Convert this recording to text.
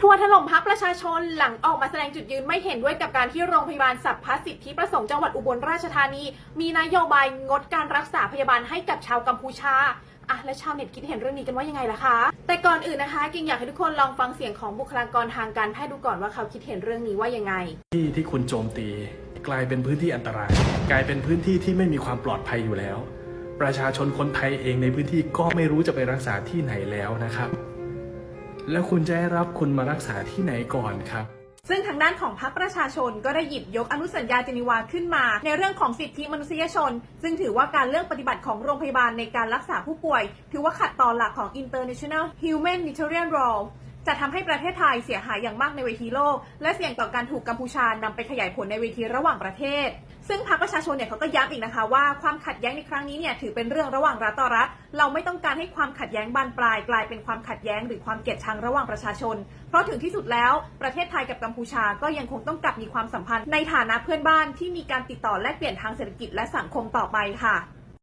ทัวร์ถล่มพักประชาชนหลังออกมาแสดงจุดยืนไม่เห็นด้วยกับการที่โรงพยาบาลสัพพสิทธิประสงค์จังหวัดอุบลราชธานี มีนโยบายงดการรักษาพยาบาลให้กับชาวกัมพูชาอะและชาวเน็ตคิดเห็นเรื่องนี้กันว่ายังไงล่ะคะ แต่ก่อนอื่นนะคะกิ่งอยากให้ทุกคนลองฟังเสียงของบุคลากรทางการแพทย์ดูก่อนว่าเขาคิดเห็นเรื่องนี้ว่ายังไง ที่ที่คุณโจมตี กลายเป็นพื้นที่อันตราย กลายเป็นพื้นที่ที่ไม่มีความปลอดภัยอยู่แล้ว ประชาชนคนไทยเองในพื้นที่ก็ไม่รู้จะไปรักษาที่ไหนแล้วนะครับ แล้วคุณจะให้รับคุณมารักษาที่ไหนก่อนครับซึ่งทางด้านของพรรคประชาชนก็ได้หยิบยกอนุสัญญาเจนีวาขึ้นมา ในเรื่องของสิทธิมนุษยชน ซึ่งถือว่าการเลือกปฏิบัติของโรงพยาบาลในการรักษาผู้ป่วย ถือว่าขัดต่อหลักของ International Humanitarian Law จะทำให้ประเทศไทยเสียหายอย่างมากในเวทีโลก และเสี่ยงต่อการถูกกัมพูชานำไปขยายผลในเวทีระหว่างประเทศ ซึ่งพรรคประชาชนเนี่ยเขาก็ย้ำอีกนะคะว่าความขัดแย้งในครั้งนี้เนี่ยถือเป็นเรื่องระหว่างรัฐต่อรัฐ เราไม่ต้องการให้ความขัดแย้งบานปลายกลายเป็นความขัดแย้งหรือความเกลียดชังระหว่างประชาชน เพราะถึงที่สุดแล้วประเทศไทยกับกัมพูชาก็ยังคงต้องกลับมีความสัมพันธ์ในฐานะเพื่อนบ้านที่มีการติดต่อแลกเปลี่ยนทางเศรษฐกิจและสังคมต่อไปค่ะ